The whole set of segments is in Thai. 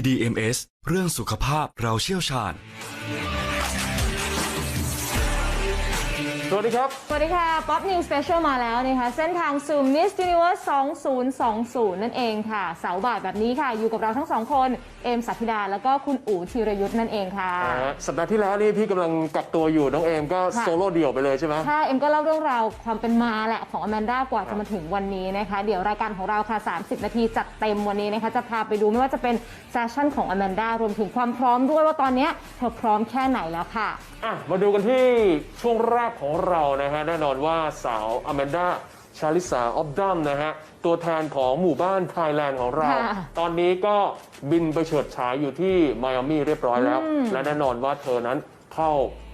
BDMS เรื่องสุขภาพเราเชี่ยวชาญ สวัสดีครับ สวัสดีค่ะป๊อปนิวสเปเชียลมาแล้วนะคะ เส้นทางซูม Miss Universe 2020 นั่นเองค่ะ เสาร์บ่ายแบบนี้ค่ะ อยู่กับเราทั้งสองคน เอมสัตธิดา แล้วก็คุณอู๋ธีรยุทธ์นั่นเองค่ะอ่าสัปดาห์ที่แล้วนี่พี่กำลังกักตัวอยู่น้องเอมก็ค่ะ โซโล่เดี่ยวไปเลยใช่ไหมค่ะเอ็มก็เล่าเรื่องราวความเป็นมาแหละของอแมนด้ากว่าจะมาถึงวันนี้นะคะ เดี๋ยวรายการของเราค่ะ 30 นาทีจัดเต็มวันนี้นะคะ จะพาไปดูไม่ว่าจะเป็นแฟชั่นของอแมนด้ารวมถึงความพร้อมด้วยว่าตอนเนี้ยเธอพร้อมแค่ไหนแล้วค่ะ อะมาดูกันที่ช่วงแรกของเรานะฮะแน่นอนว่าสาวอแมนดาชาลิสาออฟดัมนะฮะ ตัวแทนของหมู่บ้านไทยแลนด์ของเราค่ะตอนนี้ก็บินไปเฉิดฉายอยู่ที่ไมอามีเรียบร้อยแล้ว และแน่นอนว่าเธอนั้นเข้า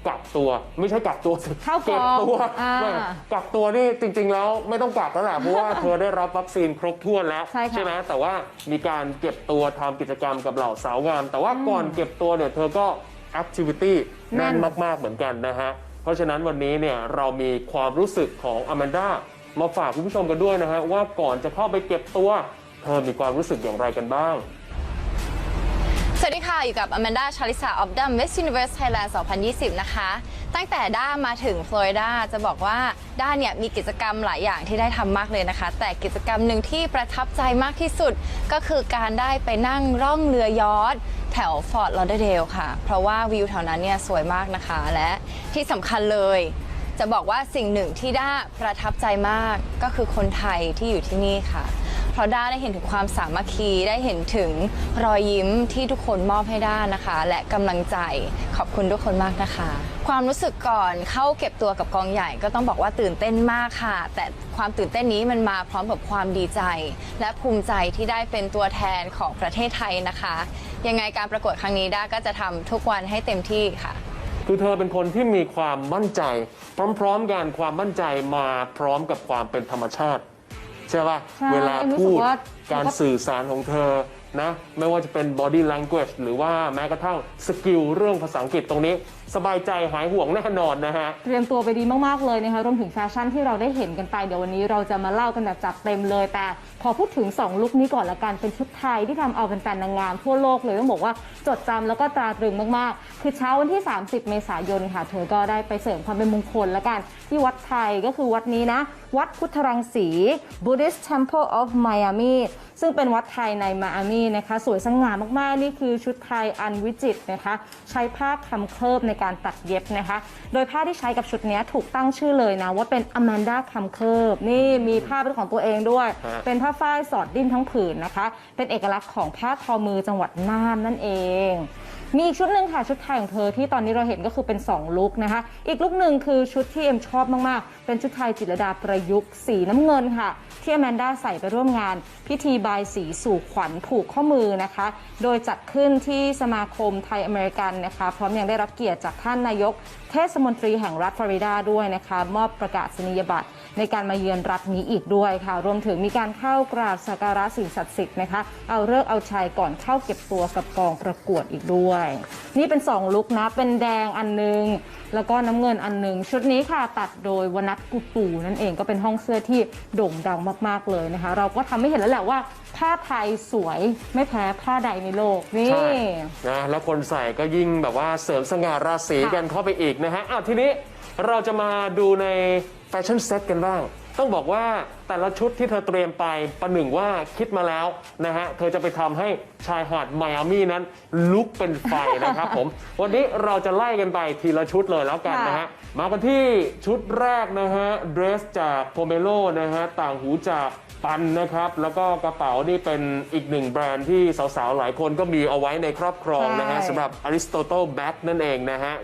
กักตัวไม่ใช่กักตัวสิเข้ากองเก็บตัวอ่าไม่กักตัวนี่จริง ๆ แล้วไม่ต้องกักแล้วแหละเพราะว่าเธอได้รับวัคซีนครบถ้วนแล้วใช่ค่ะไหมแต่ว่ามีการเก็บตัวทำกิจกรรมกับเหล่าสาวงามแต่ว่าก่อนเก็บตัวเนี่ยเธอก็แอคทิวิตี้แน่แน่นนมาก ๆเหมือนกันนะฮะ เพราะฉะนั้นวันนี้เนี่ยเรามีความรู้สึกของอแมนด้ามาฝากคุณผู้ชมกันด้วยนะฮะว่าก่อนจะเข้าไปเก็บตัว เธอมีความรู้สึกอย่างไรกันบ้างสวัสดีค่ะ อยู่กับอแมนดาชาลิสาออฟดัม Miss Universe Thailand 2020 นะคะ ตั้งแต่ด้ามาถึงฟลอริดาจะบอกว่าด้าเนี่ยมีกิจกรรมหลายอย่างที่ได้ทำมากเลยนะคะ แต่กิจกรรมหนึ่งที่ประทับใจมากที่สุด ก็คือการได้ไปนั่งร่องเรือยอท ถวฟอร์ดลอเดเดลค่ะ เพราะว่าวิวแถวนั้นเนี่ยสวยมากนะคะ และที่สำคัญเลย จะบอกว่าสิ่งหนึ่งที่ด้าประทับใจมากก็คือคนไทยที่อยู่ที่นี่ค่ะ เพราะด้าได้เห็นถึงความสามัคคีได้เห็นถึงรอยยิ้มที่ทุกคนมอบให้ด้านะคะ และกำลังใจขอบคุณทุกคนมากนะคะ ความรู้สึกก่อนเข้าเก็บตัวกับกองใหญ่ก็ต้องบอกว่าตื่นเต้นมากค่ะ แต่ความตื่นเต้นนี้มันมาพร้อมกับความดีใจ และภูมิใจที่ได้เป็นตัวแทนของประเทศไทยนะคะ ยังไงการประกวดครั้งนี้ด้าก็จะทำทุกวันให้เต็มที่ค่ะ คือเธอเป็นคนที่มีความมั่นใจ พร้อมๆกันความมั่นใจมาพร้อมกับความเป็นธรรมชาติ ใช่ป่ะใช่เวลาเอ็มรู้พูสึดกว่า การเขาก็สื่อสารของเธอนะ ไม่ว่าจะเป็น body language หรือว่าแม้กระทั่งสกิลเรื่องภาษาอังกฤษตรงนี้ สบายใจหายห่วงแน่นอนนะฮะ เตรียมตัวไปดีมากๆเลยนะคะรวมถึงแฟชั่นที่เราได้เห็นกันไปเดี๋ยววันนี้เราจะมาเล่ากันแบบจัดเต็มเลย แต่ขอพูดถึง 2 ลุคนี้ก่อนละกันเป็นชุดไทยที่ทำเอาแฟนๆนางงามทั่วโลกเลยต้องบอกว่าจดจำแล้วก็ตราตรึงมากๆ คือเช้าวันที่ 30 เมษายนค่ะ เธอก็ได้ไปเสริมความเป็นมงคลละกัน ที่วัดไทยก็คือวัดนี้นะวัดพุทธรังสี Buddhist Temple of Miami ซึ่งเป็นวัดไทยในมาอามีนะคะ สวยสง่ามาก ๆ นี่คือชุดไทยอันวิจิตรนะคะ ใช้ผ้าคำเคิบในการตัดเย็บนะคะ โดยผ้าที่ใช้กับชุดนี้ถูกตั้งชื่อเลยนะ ว่าเป็นอแมนดาคำเคิบนี่มีผ้าเป็นของตัวเองด้วยฮะเป็นผ้าฝ้ายสอดดิ้นทั้งผืนนะคะ เป็นเอกลักษณ์ของผ้าทอมือจังหวัดน่านนั่นเอง มีอีกชุดหนึ่งค่ะชุดไทยของเธอที่ตอนนี้เราเห็นก็คือเป็น 2 ลุคนะคะ อีกลุคหนึ่งคือชุดที่เอ็มชอบมากๆ เป็นชุดไทยจิตรดาประยุกต์สีน้ำเงินค่ะ ที่แมนด้าใส่ไปร่วมงาน พิธีบายสีสู่ขวัญผูกข้อมือนะคะ โดยจัดขึ้นที่สมาคมไทยอเมริกันนะคะ พร้อมยังได้รับเกียรติจากท่านนายก เทศมนตรีแห่งรัฐฟลอริดาด้วยนะคะ มอบประกาศนียบัตร ในการมาเยือนรัฐนี้อีกด้วยค่ะ รวมถึงมีการเข้ากราบสักการะสิ่งศักดิ์สิทธิ์นะคะเอาเลิกเอาชัยก่อนเข้าเก็บตัวกับกองประกวดอีกด้วย นี่เป็น 2 ลุคนะ เป็นแดงอันหนึง แล้วก็น้ำเงินอันหนึง ชุดนี้ค่ะตัดโดยวนัทกุตูนั่นเองก็เป็นห้องเสื้อที่โด่งดังมาก ๆเลยนะคะ เราก็ทำให้เห็นแล้วแหละว่าผ้าไทยสวยไม่แพ้ผ้าใดในโลกนี่นะแล้วคนใส่ก็ยิ่งแบบว่าเสริมสง่าราศีกันเข้าไปอีกนะฮะอ้าวทีนี้เราจะมาดูใน แฟชั่นเซ็ตกันบ้าง ต้องบอกว่าแต่ละชุดที่เธอเตรียมไปประหนึ่งว่าคิดมาแล้วนะฮะ เธอจะไปทำให้ชายหาดไมอามี่นั้นลุกเป็นไฟนะครับผม วันนี้เราจะไล่กันไปทีละชุดเลยแล้วกันนะฮะ มากันที่ชุดแรกนะฮะเดรสจากโพเมโลนะฮะต่างหูจากปันนะครับ แล้วก็กระเป๋านี่เป็นอีกหนึ่งแบรนด์ที่สาวๆ หลายคนก็มีเอาไว้ในครอบครองนะฮะใช่สำหรับ Aristotle Bag นั่นเองนะฮะ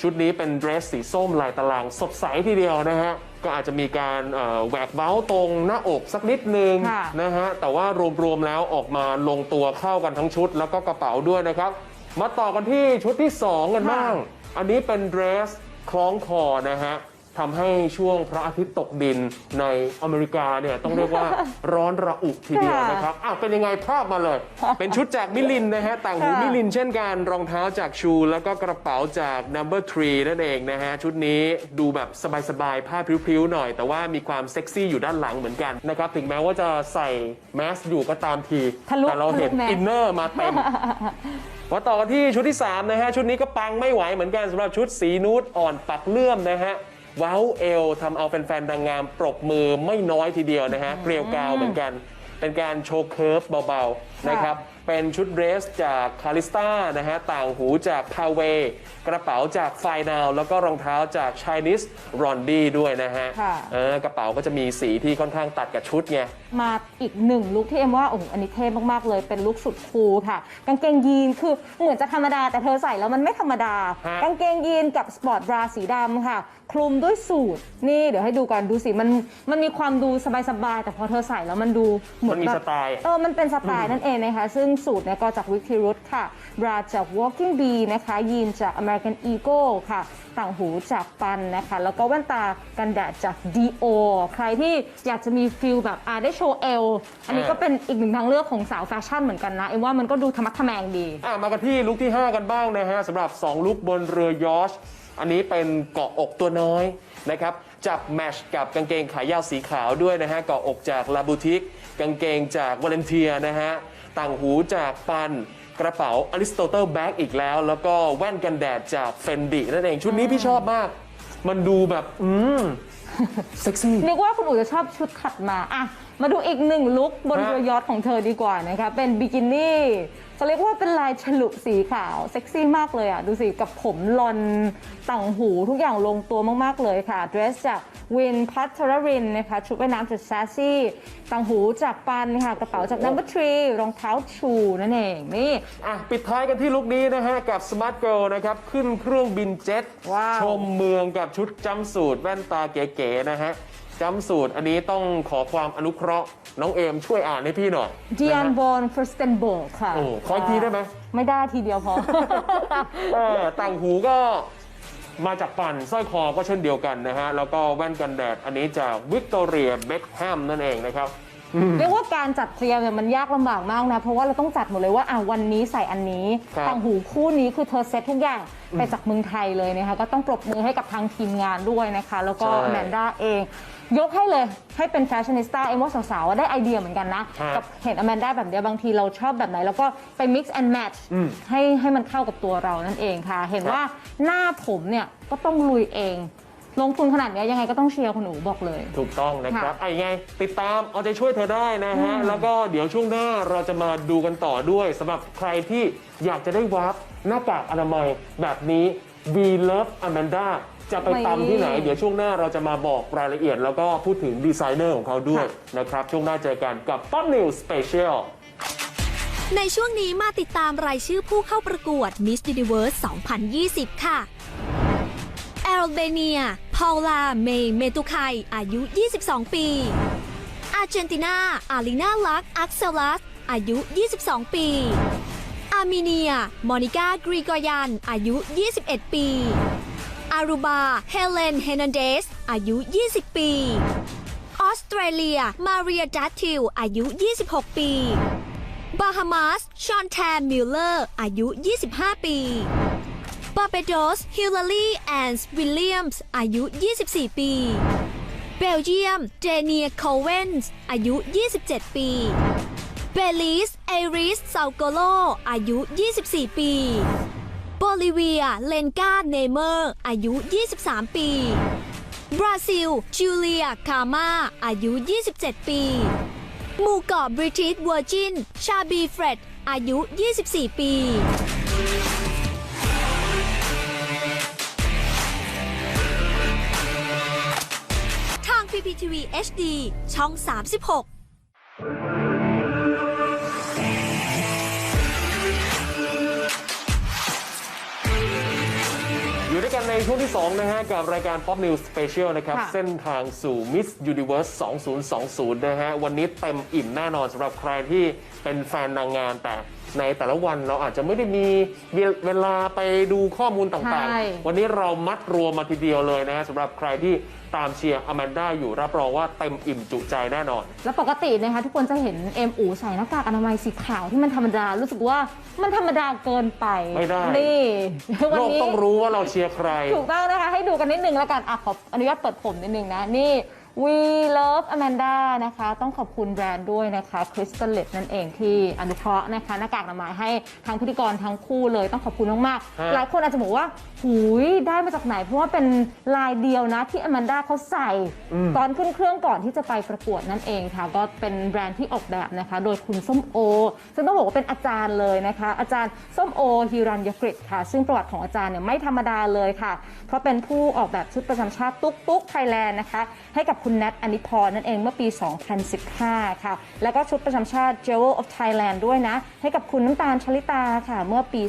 ชุดนี้เป็นเดรสสีส้มลายตารางสดใสทีเดียวนะฮะ ก็อาจจะมีการเอ่อแหวกเบ้าตรงหน้าอกสักนิดนึงค่ะ นะฮะแต่ว่ารวมๆแล้วออกมาลงตัวเข้ากันทั้งชุดแล้วก็กระเป๋าด้วยนะครับ มาต่อกันที่ชุดที่ 2 กันบ้าง อันนี้เป็นเดรสคล้องคอนะฮะ ทำให้ช่วงพระอาทิตย์ตกดินในอเมริกาเนี่ยต้องเรียกว่าร้อนระอุทีเดียวนะครับอ้าวเป็นยังไงภาพมาเลย เป็นชุดจากมิลินนะฮะ ต่างหูค่ะมิลินเช่นกันรองเท้าจากชู แล้วก็กระเป๋าจาก number three นั่นเองนะฮะ ชุดนี้ดูแบบสบายๆ ผ้าพริ้วๆ หน่อย แต่ว่ามีความเซ็กซี่อยู่ด้านหลังเหมือนกันนะครับ ถึงแม้ว่าจะใส่แมสอยู่ก็ตามทีทะลุแต่เราเห็นทะลุแมสอินเนอร์มาเต็มมาต่อกันที่ชุดที่3นะฮะชุดนี้ก็ปังไม่ไหวเหมือนกันสำหรับชุดสีนูดอ่อนปักเลื่อมนะฮะ เว้าเอลทำเอาแฟนๆดังงามปรบมือไม่น้อยทีเดียวนะฮะเกลียวกราวเหมือนกัน เป็นการโชว์เคิร์ฟเบาๆนะครับเป็นชุดเดรสจากคาริสตานะฮะต่างหูจากพาเวกระเป๋าจากไฟนาวแล้วก็รองเท้าจากช i นิสรอนดี้ด้วยนะฮะค่ะ เออกระเป๋าก็จะมีสีที่ค่อนข้างตัดกับชุดไง มาอีกหนึ่งลุคที่เอ็มว่าโอ้โหอันนี้เท่มากๆเลยเป็นลุคสุดคูลค่ะ กางเกงยีนคือเหมือนจะธรรมดาแต่เธอใส่แล้วมันไม่ธรรมดา ฮะ กางเกงยีนกับสปอร์ตบราสีดำค่ะ คลุมด้วยสูทนี่เดี๋ยวให้ดูกันดูสิมันมันมีความดูสบายๆแต่พอเธอใส่แล้วมันดูเหมืมัอนนมีแบสบไตล์เออมันเป็นสไตล์นั่นเองนะคะ ซึ่งสูตรเนี่ยก็จากวิก y รุ t ค่ะ บราจาก Walking Bee นะคะยีนจาก American Eagle ค่ะ ต่างหูจากปันนะคะ แล้วก็แว่นตากันแดดจาก Dio ใครที่อยากจะมีฟิลแบบอาได้โชว์เอลอันนี้ก็เป็นอีกหนึ่งทางเลือกของสาวแฟชั่นเหมือนกันนะเอ็มว่ามันก็ดูธรรมะทะแมงดี อะมากันที่ลุคที่ 5 กันบ้างนะฮะสำหรับ 2 ลุคบนเรือยอช อันนี้เป็นเกาะอกตัวน้อยนะครับจับแมชกับกางเกงขายาวสีขาวด้วยนะฮะเกาะอกจากลาบูติกกางเกงจากวาเลนเทียนะฮะต่างหูจากปันกระเป๋าอริสโตเติลแบ็กอีกแล้ว แล้วก็แว่นกันแดดจากเฟนดินั่นเองชุดนี้พี่ชอบมาก มันดูแบบ อืมเซ็กซี่นึกว่าคุณอู๋จะชอบชุดถัดมา อะ มาดูอีกหนึ่งลุคบนฮะเรือยอทของเธอดีกว่านะคะ เป็นบิกินี่ เขาเรียกว่าเป็นลายฉลุสีขาว เซ็กซี่มากเลยอะ ดูสิ กับผมลอนต่างหูทุกอย่างลงตัวมาก ๆ เลยค่ะ เดรสจากวินพัทรรินนะคะชุดว่ายน้ำจากแซซี่ต่างหูจากปันค่ะ กระเป๋าจาก number three รองเท้าชูนั่นเองนี่อะปิดท้ายกันที่ลุคนี้นะฮะ กับ Smart Girl นะครับ ขึ้นเครื่องบินเจ็ตว้าวชมเมืองกับชุดจำสูตรแว่นตาเก๋ๆนะฮะ จำสูตรอันนี้ต้องขอความอนุเคราะห์น้องเอมช่วยอ่านให้พี่หน่อยเจียนนะฮะบอลฟรสเตนเบิร์กค่ะโอ้ขออีกทีได้ไหมไม่ได้ทีเดียวพอเออต่างหูก็มาจากปั่นสร้อยคอก็เช่นเดียวกันนะฮะ แล้วก็แว่นกันแดดอันนี้จากวิกตอเรียเบคแฮมนั่นเองนะครับเรียกว่าการจัดเตรียมเนี่ยมันยากลำบากมากนะ เพราะว่าเราต้องจัดหมดเลยว่าอะวันนี้ใส่อันนี้ครับต่างหูคู่นี้คือเธอเซ็ตทุกอย่างไปจากเมืองไทยเลยนะคะก็ต้องปรบมือให้กับทางทีมงานด้วยนะคะ แล้วก็ใช่แมนด้าเอง ยกให้เลยให้เป็นแฟชั่นนิสต้าเอ็มว่าสาวๆว่าได้ไอเดียเหมือนกันนะ ฮะกับเห็นอแมนด้าแบบเนี้ยบางทีเราชอบแบบไหนแล้วก็ไป mix and match อืมให้ให้มันเข้ากับตัวเรานั่นเองค่ะ เห็นครับว่าหน้าผมเนี่ยก็ต้องลุยเอง ลงทุนขนาดเนี้ยยังไงก็ต้องเชียร์คุณหนูบอกเลย ถูกต้องนะครับค่ะไอ้ไง ติดตามเอาใจช่วยเธอได้นะฮะ แล้วก็เดี๋ยวช่วงหน้าเราจะมาดูกันต่อด้วยสำหรับใครที่อยากจะได้วาร์ปหน้ากากอนามัยแบบนี้ We Love Amanda จะไปตามที่ไหน เดี๋ยวช่วงหน้าเราจะมาบอกรายละเอียด แล้วก็พูดถึงดีไซเนอร์ของเขาด้วยนะครับ ช่วงหน้าเจอกันกับ Pop News Special ในช่วงนี้มาติดตามรายชื่อผู้เข้าประกวด Miss Universe 2020 ค่ะแอลเบเนียพาลา เมย์เมตุไคอายุ 22 ปี อาร์เจนตินา อารีนาลักอักเซลัส อายุ 22 ปี อาร์เมเนีย มอนิกากรีกอยัน อายุ 21 ปี อารูบา เฮเลน เฮนันเดส อายุ 20 ปี ออสเตรเลีย มาเรียดัตทิล อายุ 26 ปี บาฮามาส ชอนแทนมิลเลอร์ อายุ 25 ปีบาเบโดส ฮิลลารีแอนส์วิลเลียมส์ อายุ 24 ปี เบลเยียม เจเนียโคเวนส์ อายุ 27 ปี เบลิส เอริสซาโกโล อายุ 24 ปี โบลิเวีย เลนกาเนเมอร์ อายุ 23 ปี บราซิล จูเลีย คามา อายุ 27 ปี หมู่เกาะบริติชเวอร์จิน ชาบีเฟรด อายุ 24 ปีทาง PPTV HD ช่อง 36 อยู่ด้วยกันในช่วงที่ 2 นะฮะ กับรายการ Pop News Special นะครับค่ะเส้นทางสู่ Miss Universe 2020 นะฮะ วันนี้เต็มอิ่มแน่นอนสำหรับใครที่เป็นแฟนนางงามแต่ ในแต่ละวันเราอาจจะไม่ได้มีเวลาไปดูข้อมูลต่างใช่ ๆ วันนี้เรามัดรวมมาทีเดียวเลยนะฮะสำหรับใครที่ตามเชียร์อแมนด้าอยู่รับรองว่าเต็มอิ่มจุใจแน่นอน แล้วปกตินะคะทุกคนจะเห็นเอ็มอูใส่หน้ากากอนามัยสีขาวที่มันธรรมดา รู้สึกว่ามันธรรมดาเกินไปไม่ได้ นี่ วัโลกนี้ ต้องรู้ว่าเราเชียร์ใคร ถูกต้องนะคะ ให้ดูกันนิดนึงแล้วกันอะขออนุญาตเปิดผมนิดนึงนะ นี่ We Love Amanda นะคะ ต้องขอบคุณแบรนด์ด้วยนะคะ Crystal l e t นั่นเองที่อนุเคราะห์นะคะหน้ากากอนามัยให้ทั้งพิธีกรทั้งคู่เลยต้องขอบคุณมากฮะ ๆหลายคนอาจจะบอกว่าหูยได้มาจากไหน เพราะว่าเป็นลายเดียวนะที่อแมนด้าเขาใส่ ตอนขึ้นเครื่องก่อนที่จะไปประกวดนั่นเองค่ะ ก็เป็นแบรนด์ที่ออกแบบนะคะ โดยคุณส้มโอ ซึ่งต้องบอกว่าเป็นอาจารย์เลยนะคะ อาจารย์ส้มโอฮิรัญยกฤษค่ะ ซึ่งประวัติของอาจารย์เนี่ยไม่ธรรมดาเลยค่ะ เพราะเป็นผู้ออกแบบชุดประจำชาติตุ๊กตุ๊กไทยแลนด์นะคะ ให้กับคุณแนทอนิพรนั่นเองเมื่อปี 2015 ค่ะ แล้วก็ชุดประจำชาติ Jewel of Thailand ด้วยนะ ให้กับคุณน้ำตาลชลิตาค่ะ เมื่อปี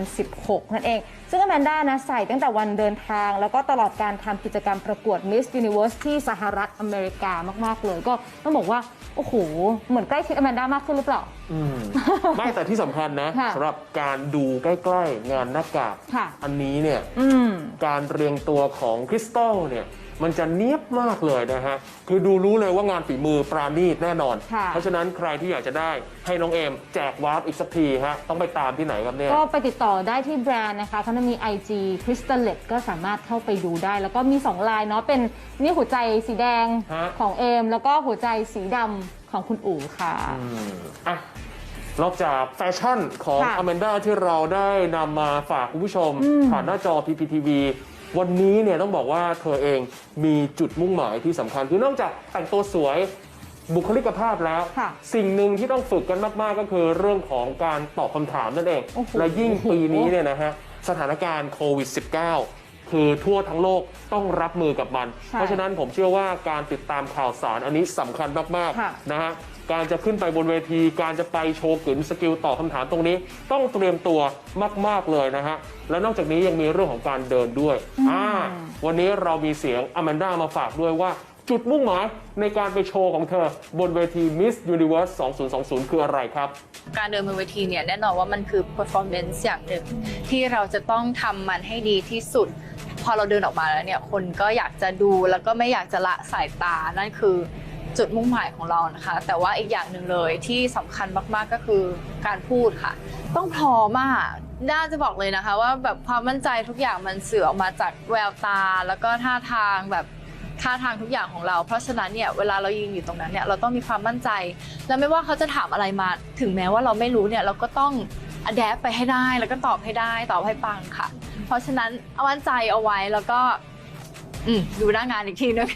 2016 นั่นเอง ซึ่งอแมนด้านะใส่ตั้งแต่วันเดินทาง แล้วก็ตลอดการทำกิจกรรมประกวด Miss Universe ที่สหรัฐอเมริกามากๆเลย ก็ต้องบอกว่า โอ้โห เหมือนใกล้ชิดอแมนด้ามากขึ้นหรือเปล่าอืมไม่แต่ที่สำคัญนะค่ะสำหรับการดูใกล้ๆ งานหน้ากากค่ะ อันนี้เนี่ย อืม การเรียงตัวของคริสตัลเนี่ย มันจะเนียบมากเลยนะฮะ คือดูรู้เลยว่างานฝีมือปราณีตแน่นอน ค่ะ เพราะฉะนั้นใครที่อยากจะได้ให้น้องเอมแจกวาร์ปอีกสักทีฮะ ต้องไปตามที่ไหนครับเนี่ย ก็ไปติดต่อได้ที่แบรนด์นะคะเขาจะมี IG Crystal l e t ก็สามารถเข้าไปดูได้ แล้วก็มี 2 ลายเนาะเป็นนี่หัวใจสีแดงฮะ ของเอม แล้วก็หัวใจสีดำของคุณอู๋ค่ะ อืมอะนอกจากแฟชั่นของค่ะอแมนด้าที่เราได้นำมาฝากคุณผู้ชมอืมผ่านหน้าจอ PPTV วันนี้เนี่ยต้องบอกว่าเธอเองมีจุดมุ่งหมายที่สำคัญ คือนอกจากแต่งตัวสวยบุคลิกภาพแล้ว ค่ะ สิ่งหนึ่งที่ต้องฝึกกันมาก ๆ ก็คือเรื่องของการตอบคำถามนั่นเองโอ้โหและยิ่งปีนี้เนี่ยนะฮะสถานการณ์โควิด -19 คือทั่วทั้งโลกต้องรับมือกับมันใช่เพราะฉะนั้นผมเชื่อว่าการติดตามข่าวสารอันนี้สำคัญมาก ค่ะ ๆ นะฮะ การจะขึ้นไปบนเวที การจะไปโชว์กึนสกิลตอบคำถามตรงนี้ ต้องเตรียมตัวมาก ๆ เลยนะฮะ และนอกจากนี้ยังมีเรื่องของการเดินด้วยอ่าวันนี้เรามีเสียงอแมนด้ามาฝากด้วยว่าจุดมุ่งหมายในการไปโชว์ของเธอบนเวที Miss Universe 2020 คืออะไรครับ การเดินบนเวทีเนี่ยแน่นอนว่ามันคือ performance อย่างหนึ่งที่เราจะต้องทำมันให้ดีที่สุด พอเราเดินออกมาแล้วเนี่ยคนก็อยากจะดูแล้วก็ไม่อยากจะละสายตานั่นคือ จุดมุ่งหมายของเรานะคะ แต่ว่าอีกอย่างหนึ่งเลยที่สำคัญมากๆก็คือการพูดค่ะ ต้องพร้อมมากน่าจะบอกเลยนะคะ ว่าแบบความมั่นใจทุกอย่างมันเสื่อออกมาจากแววตา แล้วก็ท่าทางแบบท่าทางทุกอย่างของเรา เพราะฉะนั้นเนี่ยเวลาเรายืนอยู่ตรงนั้นเนี่ยเราต้องมีความมั่นใจ แล้วไม่ว่าเขาจะถามอะไรมา ถึงแม้ว่าเราไม่รู้เนี่ยเราก็ต้องอัดแอปไปให้ได้ แล้วก็ตอบให้ได้ตอบให้ปังค่ะ เพราะฉะนั้นเอามั่นใจเอาไว้แล้วก็ อืดูหน้างานอีกทีนึง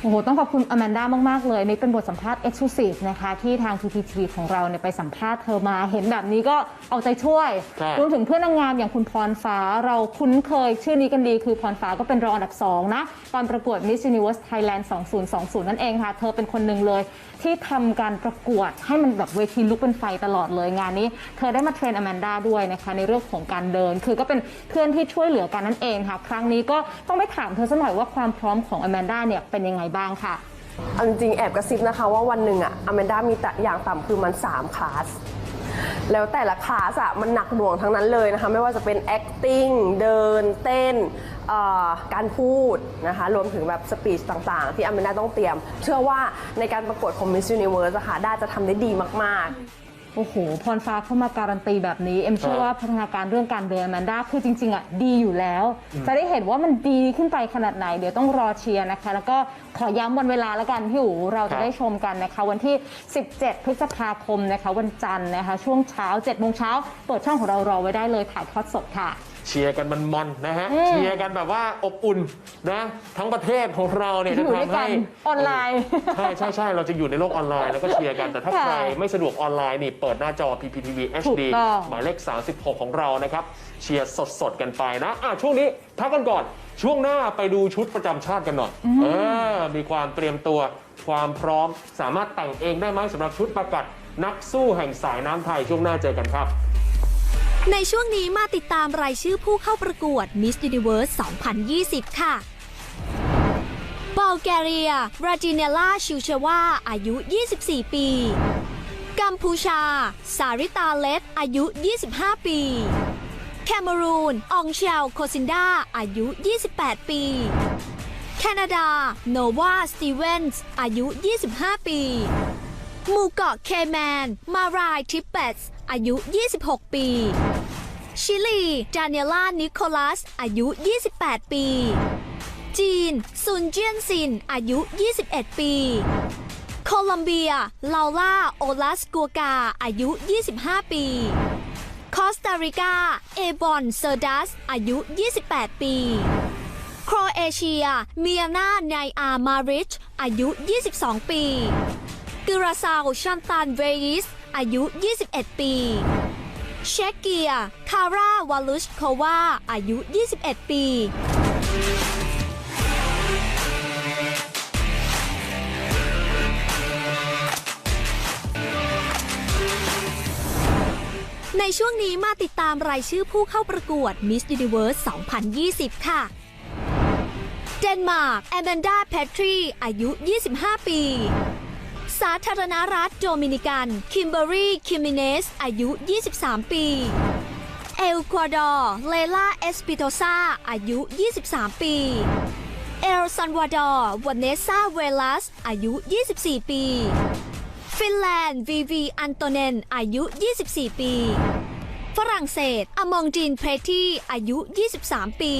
โอ้โห ต้องขอบคุณอแมนด้ามาก ๆ เลยนี่เป็นบทสัมภาษณ์ Exclusive นะคะ ที่ทาง PPTV ของเราเนี่ยไปสัมภาษณ์เธอมา เห็นแบบนี้ก็เอาใจช่วยใช่รวมถึงเพื่อนนางงามอย่างคุณพรฟ้า เราคุ้นเคยชื่อนี้กันดี คือพรฟ้าก็เป็นรองอันดับ 2 นะ ตอนประกวด Miss Universe Thailand 2020 นั่นเองค่ะ เธอเป็นคนหนึ่งเลย ที่ทำการประกวดให้มันแบบเวทีลุกเป็นไฟตลอดเลยงานนี้ เธอได้มาเทรนอแมนด้าด้วยนะคะในเรื่องของการเดิน คือก็เป็นเพื่อนที่ช่วยเหลือกันนั่นเองค่ะ ครั้งนี้ก็ต้องไปถามเธอสักหน่อยว่าความพร้อมของอแมนด้าเนี่ยเป็นยังไงบ้างค่ะเอาจริงแอบกระซิบนะคะว่าวันหนึ่งอะอแมนด้ามีแต่อย่างต่ำคือมัน 3 คลาส แล้วแต่ละคลาสอะมันหนักหน่วงทั้งนั้นเลยนะคะ ไม่ว่าจะเป็น acting เดินเต้นการพูดนะคะ รวมถึงแบบสปีชต่างๆ ที่อแมนด้าต้องเตรียม เชื่อว่าในการประกวดของ Miss Universe อะค่ะด้าจะทำได้ดีมากๆ โอ้โห พรฟ้าเข้ามาการันตีแบบนี้ เอ็มเชื่อครับว่าพัฒนาการเรื่องการเดินแมนด้าคือจริง ๆ อะ ดีอยู่แล้ว จะได้เห็นว่ามันดีขึ้นไปขนาดไหน เดี๋ยวต้องรอเชียร์นะคะ แล้วก็ขอย้ำวันเวลาแล้วกันพี่อู๋เราครัจะบได้ชมกันนะคะ วันที่ 17 พฤษภาคมนะคะ วันจันทร์นะคะ ช่วงเช้า7โมงเช้าเปิดช่องของเรารอไว้ได้เลยถ่ายทอดสดค่ะ เชียร์กันมันมันๆนะฮะอืมเชียร์กันแบบว่าอบอุ่นนะ ทั้งประเทศของเราเนี่ยจะอยู่ด้วยทำกัให้นออนไลน์ ใช่ใช่ใช่เราจะอยู่ในโลกออนไลน์แล้วก็เชียร์กัน แต่ถ้าค่ะใครไม่สะดวกออนไลน์นี่เปิดหน้าจอ PPTV ถู HD กต้อง หมายเลข 36 ของเรานะครับ เชียร์สดๆกันไปนะอะช่วงนี้พักกันก่อน ช่วงหน้าไปดูชุดประจำชาติกันหน่อยเออมีความเตรียมตัวความพร้อมสามารถแต่งเองได้ไหมสำหรับชุดประกัดนักสู้แห่งสายน้ำไทยช่วงหน้าเจอกันครับ ในช่วงนี้มาติดตามรายชื่อผู้เข้าประกวด Miss Universe 2020 ค่ะบัลแกเรียราจิเนล่าชิวเชวาอายุ 24 ปี กัมพูชา สาริตาเลสอายุ 25 ปี แคเมรูนอองเชลโคซินดา อายุ 28 ปี แคนาดา โนวา สตีเวนส์ อายุ 25 ปี มู่เกาะเคแมน มารายทิปเปตส์อายุ 26 ปี ชิลีจาเนล่า นิโคลัส อายุ 28 ปี จีน ซุนเจียนซิน อายุ 21 ปี โคลอมเบีย ลาล่า โอลาสกัวกา อายุ 25 ปี คอสตาริกา เอบอน เซอร์ดัส อายุ 28 ปีโครเอเชีย เมียนาไนอามาริช อายุ 22 ปี กิราซาวชันตันเวยิส อายุ 21 ปี เชกเกีย คาร่าวาลุชโควา อายุ 21 ปีในช่วงนี้มาติดตามรายชื่อผู้เข้าประกวด Miss Universe 2020 ค่ะ เดนมาร์กแอมแมนดาแพทรี อายุ 25 ปี สาธารณรัฐโดมินิกัน คิมเบอรี่ คิมิเนส อายุ 23 ปี เอลกวาดอร์ เลล่า เอสปิโตซา อายุ 23 ปี เอลซันวาดอร์วานเนซาเวลัส อายุ 24 ปี ฟินแลนด์ วีวี อันโตเนน อายุ 24 ปี ฝรั่งเศส อมองจินเพรทีอายุ 23 ปี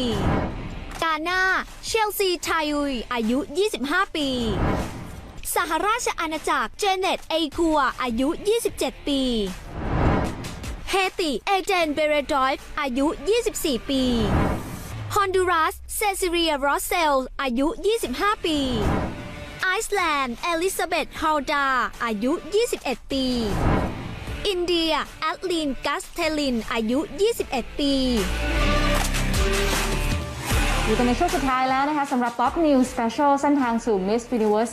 กาหน้า เชลซี ทายุย อายุ 25 ปี สหราชอาณาจักรเจเน็ตเอคัวอายุ 27 ปีเฮติเอเจนเบเรดอยฟ์อายุ 24 ปีฮอนดูรัสเซซิเรียรอสเซลอายุ 25 ปี ไอซ์แลนด์ เอลิซาเบธฮาลดา อายุ 21 ปี อินเดียแอดลีนกัสเทลิน อายุ 21 ปี อยู่กันในช่วงสุดท้ายแล้วนะคะสำหรับ Top News Special เส้นทางสู่ Miss Universe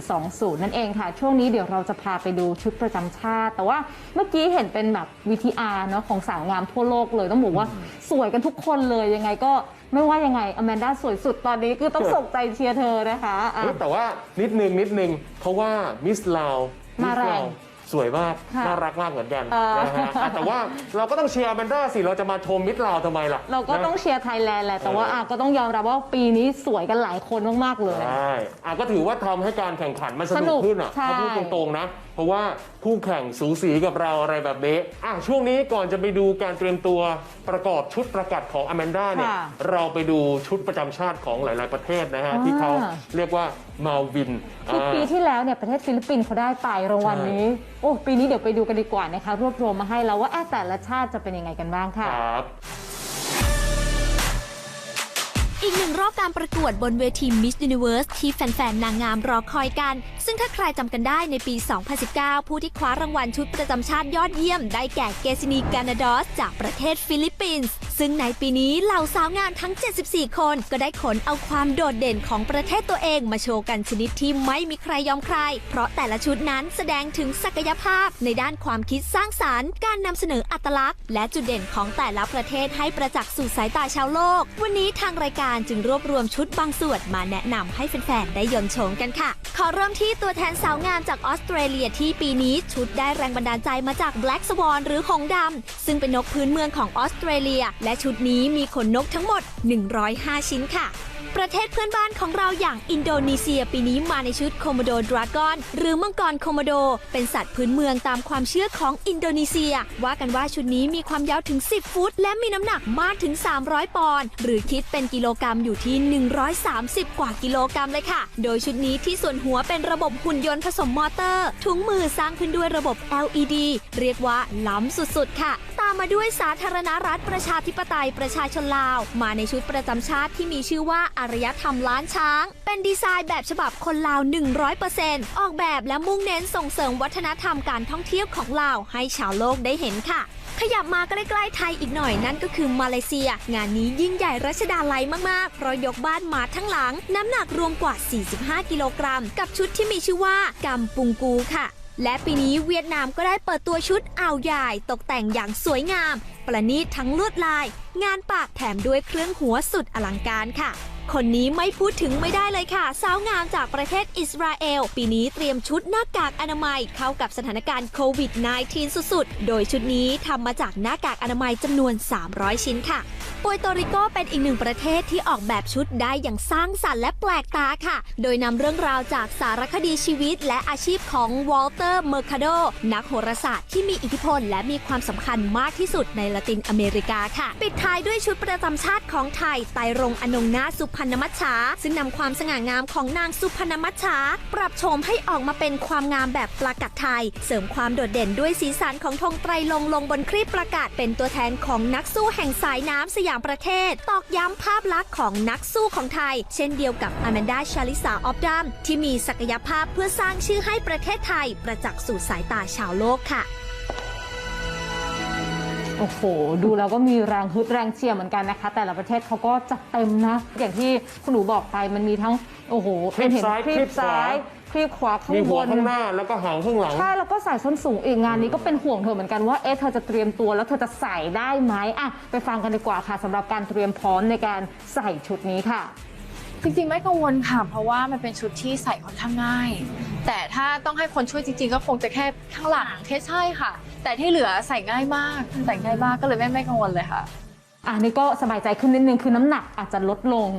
2020 นั่นเองค่ะ ช่วงนี้เดี๋ยวเราจะพาไปดูชุดประจำชาติ แต่ว่าเมื่อกี้เห็นเป็นแบบ VTR เนาะของสาวงามทั่วโลกเลยต้องบอกว่าสวยกันทุกคนเลยยังไงก็ไม่ว่ายังไงอแมนด้าสวยสุดตอนนี้คือต้องส่งใจเชียร์เธอนะคะอะ เฮ้ยแต่ว่านิดนึงนิดนึงเพราะว่ามิสลาวมาแรง สวยมาก ค่ะน่ารักมากเหมือนกันเออ นะฮะอะแต่ว่าเราก็ต้องเชียร์แมนด้าสิ เราจะมาชมมิสลาวทำไมล่ะเราก็ต้องนะ เชียร์ไทยแลนด์แหละ แต่ว่าเอออ่ อะก็ต้องยอมรับว่าปีนี้สวยกันหลายคนมาก ๆ เลย ใช่อะก็ถือว่าทำให้การแข่งขันมันสสนุนุกกขึ้นอะใช่ ถ้าพูดตรงๆนะ เพราะว่าคู่แข่งสูสีกับเราอะไรแบบนี้อะช่วงนี้ก่อนจะไปดูการเตรียมตัวประกอบชุดประกัดของอแมนด้าเนี่ยค่ะเราไปดูชุดประจำชาติของหลาย ๆ ประเทศนะฮะ อ่า ที่เขาเรียกว่ามาวินคือปีที่แล้วเนี่ยประเทศฟิลิปปินส์เขาได้ไปรางวัลนี้ โอ้ปีนี้เดี๋ยวไปดูกันดีกว่านะคะ รวบรวมมาให้แล้วว่าแอะแต่ละชาติจะเป็นยังไงกันบ้างค่ะ ครับ อีกหนึ่งรอบการประกวดบนเวที Miss Universe ที่แฟน ๆ นางงามรอคอยกัน ซึ่งถ้าใครจำกันได้ในปี 2019 ผู้ที่คว้ารางวัลชุดประจำชาติยอดเยี่ยม ได้แก่เกซินีกานาดอส จากประเทศฟิลิปปินส์ ซึ่งในปีนี้เหล่าสาวงามทั้ง 74 คน ก็ได้ขนเอาความโดดเด่นของประเทศตัวเองมาโชว์กันชนิดที่ไม่มีใครยอมใคร เพราะแต่ละชุดนั้นแสดงถึงศักยภาพในด้านความคิดสร้างสารรค์ การนำเสนออัตลักษณ์ และจุดเด่นของแต่ละประเทศให้ประจักษ์สู่สายตาชาวโลก วันนี้ทางรายการจึงรวบรวมชุดบางส่วนมาแนะนำให้แฟนๆ ได้ยนต์โฉมกันค่ะ ขอเริ่มที่ตัวแทนสาวงามจากออสเตรเลียที่ปีนี้ชุดได้แรงบันดาลใจมาจาก Black Swan หรือหงดำซึ่งเป็นนกพื้นเมืองของออสเตรเลีย และชุดนี้มีขนนกทั้งหมด 105 ชิ้นค่ะ ประเทศเพื่อนบ้านของเราอย่างอินโดนีเซียปีนี้มาในชุดโคโมโดดราก้อน หรือมังกรโคโมโด เป็นสัตว์พื้นเมืองตามความเชื่อของอินโดนีเซีย ว่ากันว่าชุดนี้มีความยาวถึง 10 ฟุต และมีน้ำหนักมากถึง 300 ปอนด์หรือคิดเป็นกิโลกรรัมอยู่ที่ 130 กว่ากิโลกรรัมเลยค่ะ โดยชุดนี้ที่ส่วนหัวเป็นระบบหุ่นยนต์ผสมมอเตอร์ ถุงมือสร้างขึ้นด้วยระบบ LED เรียกว่าล้ำสุดๆ ค่ะ ตามมาด้วยสาธารณรัฐประชาธิปไตยประชาชนลาว มาในชุดประจำชาติที่มีชื่อว่าารยธรรมล้านช้าง เป็นดีไซน์แบบฉบับคนลาว 100%ออกแบบและมุ่งเน้นส่งเสริมวัฒนธรรมการท่องเที่ยวของลาวให้ชาวโลกได้เห็นค่ะ ขยับมาใกล้ๆไทยอีกหน่อยนั่นก็คือมาเลเซีย งานนี้ยิ่งใหญ่รัชดาลัยมากๆ เพราะยกบ้านมาทั้งหลัง น้ำหนักรวมกว่า 45 กิโลกรัม กับชุดที่มีชื่อว่ากัมปุงกูค่ะและปีนี้เวียดนามก็ได้เปิดตัวชุดอ่าวใหญ่ตกแต่งอย่างสวยงาม ประณีตทั้งลวดลาย งานปากแถมด้วยเครื่องหัวสุดอลังการค่ะ คนนี้ไม่พูดถึงไม่ได้เลยค่ะ สาวงามจากประเทศอิสราเอล ปีนี้เตรียมชุดหน้ากากอนามัยเข้ากับสถานการณ์โควิด -19 สุดๆ โดยชุดนี้ทำมาจากหน้ากากอนามัยจำนวน 300 ชิ้นค่ะปวยโตริโกเป็นอีกหนึ่งประเทศที่ออกแบบชุดได้อย่างสร้างสรรค์และแปลกตาค่ะ โดยนำเรื่องราวจากสารคดีชีวิต และอาชีพของวอลเตอร์เมอร์คาโด นักโหราศาสตร์ที่มีอิทธิพลและมีความสำคัญมากที่สุดในละตินอเมริกาค่ะ ปิดท้ายด้วยชุดประจำชาติของไทยไตรงอนงนาสุพรรณมัชชา ซึ่งนำความสง่างามของนางสุพรรณมัชชา ปรับโฉมให้ออกมาเป็นความงามแบบปลากัดไทย เสริมความโดดเด่นด้วยสีสันของธงไตรลงลงบนครีบประกาศเป็นตัวแทนของนักสู้แห่งสายน้ำสยามประเทศ ตอกย้ำภาพลักษณ์ของนักสู้ของไทย เช่นเดียวกับอแมนดาชาลิสาออฟดัมที่มีศักยภาพเพื่อสร้างชื่อให้ประเทศไทย ประจักษ์สู่สายตาชาวโลกค่ะ โอ้โห ดูแล้วก็มีแรงฮึดแรงเชียร์เหมือนกันนะคะ แต่ละประเทศเขาก็จัดเต็มนะ อย่างที่คุณหนูบอกไปมันมีทั้ง โอ้โหคลิปเห็นซ้ายคลิคลิปปขวาซ้ายคลิปขวาข้างมีบหัวนข้างหน้าแล้วก็หางข้างหลัง ใช่แล้วก็ใส่ส้นสูงอีกงานนี้ก็เป็นห่วงเธอเหมือนกันว่าเอ๊ะเธอจะเตรียมตัวแล้วเธอจะใส่ได้ไหมอะไปฟังกันดีกว่าค่ะสำหรับการเตรียมพร้อมในการใส่ชุดนี้ค่ะ จริงๆไม่กังวลค่ะ เพราะว่ามันเป็นชุดที่ใส่ค่อนข้างง่าย แต่ถ้าต้องให้คนช่วยจริงๆ ก็คงจะแค่ข้างหลังแค่ใช่ค่ะ แต่ที่เหลือใส่ง่ายมากใส่ง่ายมากก็เลยไม่ไม่กังวลเลยค่ะอะนี่ก็สบายใจขึ้นนิดนึงคือน้ำหนักอาจจะลดลง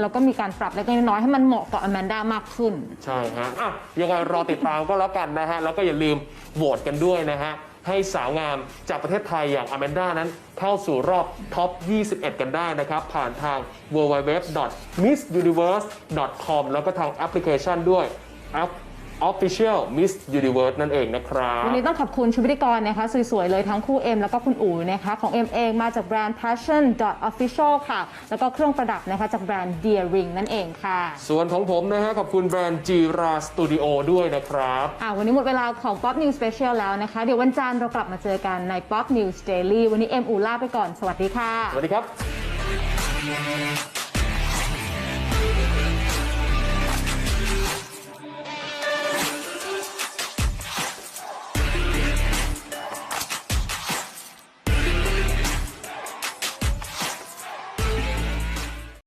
แล้วก็มีการปรับเล็กๆน้อยๆให้มันเหมาะกับอแมนด้ามากขึ้น ใช่ฮะอะยังไงรอติดตามก็แล้วกันนะฮะ แล้วก็อย่าลืมโหวตกันด้วยนะฮะ ให้สาวงามจากประเทศไทยอย่างอแมนด้านั้นเข้าสู่รอบท็อป 21 กันได้นะครับ ผ่านทาง www.missuniverse.com แล้วก็ทางแอปพลิเคชันด้วยแอป Official Miss Universe นั่นเองนะครับ วันนี้ต้องขอบคุณชุดพิธีกรนะคะสวยๆ เลยทั้งคู่เอ็มแล้วก็คุณอู๋นะคะของเอ็มเองมาจากแบรนด์ passion official ค่ะ แล้วก็เครื่องประดับนะคะจากแบรนด์ Dear Ring นั่นเองค่ะ ส่วนของผมนะฮะขอบคุณแบรนด์จีราสตูดิโอด้วยนะครับอะวันนี้หมดเวลาของ Pop News Special แล้วนะคะ เดี๋ยววันจันทร์เรากลับมาเจอกันใน Pop News Daily วันนี้เอ็มอูลาไปก่อนสวัสดีค่ะ สวัสดีครับ